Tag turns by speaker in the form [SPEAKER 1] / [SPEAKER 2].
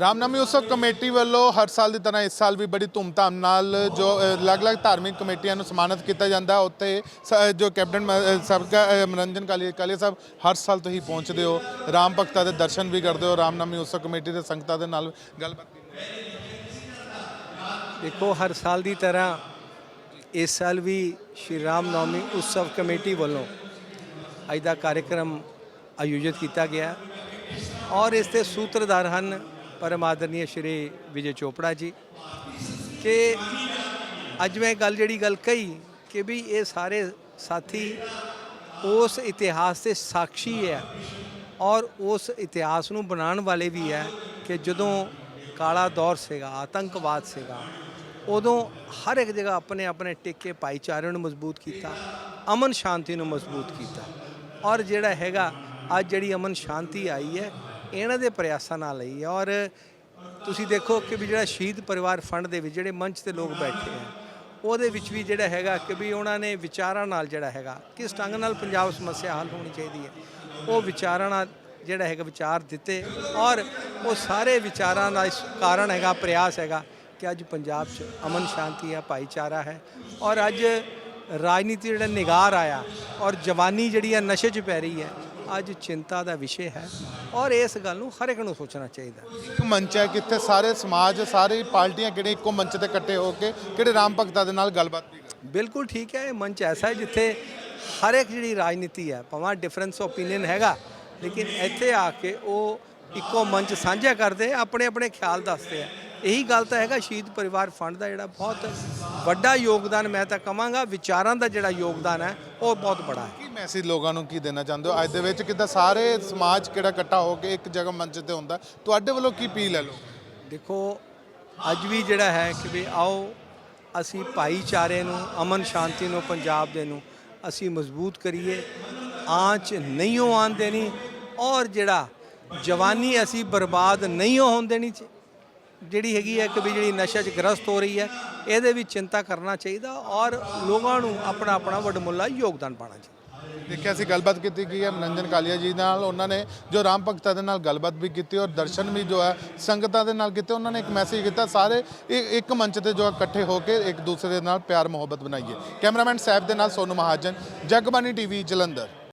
[SPEAKER 1] ਰਾਮਨਾਮੀ ਉਤਸਵ ਕਮੇਟੀ ਵੱਲੋਂ ਹਰ ਸਾਲ ਦੀ ਤਰ੍ਹਾਂ ਇਸ ਸਾਲ ਵੀ ਬੜੀ ਧੂਮਧਾਮ ਨਾਲ ਜੋ ਅਲੱਗ-ਅਲੱਗ ਧਾਰਮਿਕ ਕਮੇਟੀਆਂ ਨੂੰ ਸਨਮਾਨਿਤ ਕੀਤਾ ਜਾਂਦਾ। ਹੈ। ਉੱਥੇ ਸ- ਜੋ ਕੈਪਟਨ ਮ- ਅ, ਸਬਕਾ ਅ, ਮਨੋਰੰਜਨ ਕਾਲੀ ਕਾਲੀਆ ਸਾਹਿਬ ਹਰ ਸਾਲ ਤੁਸੀਂ ਪਹੁੰਚਦੇ ਹੋ। ਰਾਮ ਭਗਤਾਂ ਦੇ ਦਰਸ਼ਨ ਵੀ ਕਰਦੇ ਹੋ ਰਾਮਨਾਮੀ ਉਤਸਵ ਕਮੇਟੀ ਦੇ ਸੰਗਤਾਂ ਦੇ ਨਾਲ ਗੱਲਬਾਤ ਕੀਤੀ
[SPEAKER 2] ਦੇਖੋ ਹਰ ਸਾਲ ਦੀ ਤਰ੍ਹਾਂ ਇਸ ਸਾਲ ਵੀ ਸ਼੍ਰੀ ਰਾਮ ਨੌਮੀ ਉਤਸਵ ਕਮੇਟੀ ਵੱਲੋਂ ਅੱਜ ਦਾ ਕਾਰਜਕ੍ਰਮ ਆਯੋਜਿਤ ਕੀਤਾ ਗਿਆ। ਔਰ ਇਸ ਦੇ ਸੂਤਰਧਾਰ ਹਨ ਪਰਮ ਆਦਰਨੀय ਸ਼੍ਰੀ ਵਿਜੇ ਚੋਪੜਾ ਜੀ, ਕਿ ਅੱਜ ਮੈਂ ਗੱਲ ਜਿਹੜੀ ਗੱਲ ਕਹੀ, ਕਿ ਵੀ ਇਹ ਸਾਰੇ ਸਾਥੀ ਉਸ ਇਤਿਹਾਸ ਦੇ ਸਾਖੀ ਹੈ ਔਰ ਉਸ ਇਤਿਹਾਸ ਨੂੰ ਬਣਾਉਣ ਵਾਲੇ ਵੀ ਹੈ ਕਿ ਜਦੋਂ ਕਾਲਾ ਦੌਰ ਸੀਗਾ, ਆਤੰਕਵਾਦ ਸੀਗਾ, ਉਦੋਂ ਹਰ ਇੱਕ ਜਗ੍ਹਾ ਆਪਣੇ ਆਪਣੇ ਟਿੱਕੇ ਭਾਈਚਾਰੇ ਨੂੰ ਮਜ਼ਬੂਤ ਕੀਤਾ, ਅਮਨ ਸ਼ਾਂਤੀ ਨੂੰ ਮਜ਼ਬੂਤ ਕੀਤਾ ਔਰ ਜਿਹੜਾ ਹੈਗਾ ਅੱਜ ਜਿਹੜੀ ਅਮਨ ਸ਼ਾਂਤੀ ਆਈ ਹੈ ਇਹਨਾਂ ਦੇ ਪ੍ਰਯਾਸਾਂ ਨਾਲ ਆਈ ਔਰ ਤੁਸੀਂ ਦੇਖੋ ਕਿ ਵੀ ਜਿਹੜਾ ਸ਼ਹੀਦ ਪਰਿਵਾਰ ਫੰਡ ਦੇ ਵਿੱਚ, ਜਿਹੜੇ ਮੰਚ ਤੇ ਲੋਕ ਬੈਠੇ ਆ, ਉਹਦੇ ਵਿੱਚ ਵੀ ਜਿਹੜਾ ਹੈਗਾ ਕਿ ਵੀ ਉਹਨਾਂ ਨੇ ਵਿਚਾਰਾਂ ਨਾਲ ਜਿਹੜਾ ਹੈਗਾ, ਕਿਸ ਢੰਗ ਨਾਲ ਪੰਜਾਬ ਸਮੱਸਿਆ ਹੱਲ ਹੋਣੀ ਚਾਹੀਦੀ ਹੈ, ਉਹ ਵਿਚਾਰਾਂ ਨਾਲ ਜਿਹੜਾ ਹੈਗਾ ਵਿਚਾਰ ਦਿੱਤੇ। ਔਰ ਉਹ ਸਾਰੇ ਵਿਚਾਰਾਂ ਦਾ ਇਸ ਕਾਰਨ ਹੈਗਾ, ਪ੍ਰਯਾਸ ਹੈਗਾ ਕਿ ਅੱਜ ਪੰਜਾਬ 'ਚ ਅਮਨ ਸ਼ਾਂਤੀ ਹੈ ਭਾਈਚਾਰਾ ਹੈ। ਔਰ ਅੱਜ ਰਾਜਨੀਤੀ ਜਿਹੜਾ ਨਿਗਾਰ ਆਇਆ, ਔਰ ਜਵਾਨੀ ਜਿਹੜੀ ਹੈ ਨਸ਼ੇ 'ਚ ਪੈ ਰਹੀ ਹੈ ਅੱਜ ਚਿੰਤਾ ਦਾ ਵਿਸ਼ੇ ਹੈ ਔਰ ਇਸ ਗੱਲ ਨੂੰ ਹਰ ਇੱਕ ਨੂੰ ਸੋਚਣਾ ਚਾਹੀਦਾ
[SPEAKER 1] ਇੱਕ ਮੰਚ ਹੈ ਕਿੱਥੇ ਸਾਰੇ ਸਮਾਜ ਸਾਰੇ ਪਾਰਟੀਆਂ ਕਿਹੜੇ ਇੱਕੋ ਮੰਚ ਤੇ ਇਕੱਠੇ ਹੋ ਕੇ ਕਿਹੜੇ ਰਾਮ ਭਗਤਾਂ ਦੇ ਨਾਲ ਗੱਲਬਾਤ
[SPEAKER 2] ਬਿਲਕੁਲ ਠੀਕ ਹੈ ਇਹ ਮੰਚ ਐਸਾ ਹੈ ਜਿੱਥੇ ਹਰ ਇੱਕ ਜਿਹੜੀ ਰਾਜਨੀਤੀ ਹੈ ਭਾਵੇਂ ਡਿਫਰੈਂਸ ਓਪੀਨੀਅਨ ਹੈਗਾ ਲੇਕਿਨ ਇੱਥੇ ਆ ਕੇ ਉਹ ਇੱਕੋ ਮੰਚ ਸਾਂਝਾ ਕਰਦੇ ਆਪਣੇ ਆਪਣੇ ਖਿਆਲ ਦੱਸਦੇ ਆ। ਇਹੀ ਗੱਲ ਤਾਂ ਹੈਗਾ ਸ਼ਹੀਦ ਪਰਿਵਾਰ ਫੰਡ ਦਾ ਜਿਹੜਾ ਬਹੁਤ ਵੱਡਾ ਯੋਗਦਾਨ ਮੈਂ ਤਾਂ ਕਹਾਂਗਾ ਵਿਚਾਰਾਂ ਦਾ ਜਿਹੜਾ ਯੋਗਦਾਨ ਹੈ ਉਹ ਬਹੁਤ ਬੜਾ ਹੈ।
[SPEAKER 1] ਕੀ ਮੈਸੇਜ ਲੋਕਾਂ ਨੂੰ ਕੀ ਦੇਣਾ ਚਾਹੁੰਦੇ ਹੋ? ਅੱਜ ਦੇ ਵਿੱਚ ਕਿੱਦਾਂ ਸਾਰੇ ਸਮਾਜ ਕਿਹੜਾ ਇਕੱਠਾ ਹੋ ਕੇ ਇੱਕ ਜਗ੍ਹਾ ਮੰਚ ਤੇ ਹੁੰਦਾ? ਤੁਹਾਡੇ ਵੱਲੋਂ ਕੀ ਅਪੀਲ ਹੈ ਲੋਕ?
[SPEAKER 2] ਦੇਖੋ ਅੱਜ ਵੀ ਜਿਹੜਾ ਹੈ ਕਿ ਵੀ ਆਓ ਅਸੀਂ ਭਾਈਚਾਰੇ ਨੂੰ ਅਮਨ ਸ਼ਾਂਤੀ ਨੂੰ ਪੰਜਾਬ ਦੇ ਨੂੰ ਅਸੀਂ ਮਜ਼ਬੂਤ ਕਰੀਏ। ਆਂਚ ਨਹੀਂ ਹੋ ਆਉਣ ਦੇਣੀ ਔਰ ਜਿਹੜਾ ਜਵਾਨੀ ਅਸੀਂ ਬਰਬਾਦ ਨਹੀਂ ਹੋਣ ਦੇਣੀ ਚ- ਜਿਹੜੀ ਹੈਗੀ ਹੈ ਕਿ ਵੀ ਜਿਹੜੀ ਨਸ਼ਾ 'ਚ ਗ੍ਰਸਤ ਹੋ ਰਹੀ ਹੈ, ਇਹਦੇ ਵੀ ਚਿੰਤਾ ਕਰਨਾ ਚਾਹੀਦਾ ਔਰ ਲੋਕਾਂ ਨੂੰ ਆਪਣਾ ਆਪਣਾ ਵਡਮੁੱਲਾ ਯੋਗਦਾਨ ਪਾਉਣਾ ਚਾਹੀਦਾ।
[SPEAKER 1] ਦੇਖਿਆ ਸੀ ਗੱਲਬਾਤ ਕੀਤੀ ਗਈ ਹੈ ਮਨੰਜਨ ਕਾਲੀਆ ਜੀ ਨਾਲ, ਉਹਨਾਂ ਨੇ ਜੋ ਰਾਮ ਭਗਤਾਂ ਦੇ ਨਾਲ ਗੱਲਬਾਤ ਵੀ ਕੀਤੀ ਔਰ ਦਰਸ਼ਨ ਵੀ ਜੋ ਹੈ ਸੰਗਤਾਂ ਦੇ ਨਾਲ ਕੀਤੇ, ਉਹਨਾਂ ਨੇ ਇੱਕ ਮੈਸੇਜ ਕੀਤਾ, ਸਾਰੇ ਇੱਕ ਮੰਚ ਤੇ ਜੋ ਹੈ ਇਕੱਠੇ ਹੋ ਕੇ ਇੱਕ ਦੂਸਰੇ ਦੇ ਨਾਲ ਪਿਆਰ ਮੁਹੱਬਤ ਬਣਾਈਏ। ਕੈਮਰਾਮੈਨ ਸਾਹਿਬ ਦੇ ਨਾਲ ਸੋਨੂ ਮਹਾਜਨ ਜਗਬਾਨੀ ਟੀਵੀ ਜਲੰਧਰ।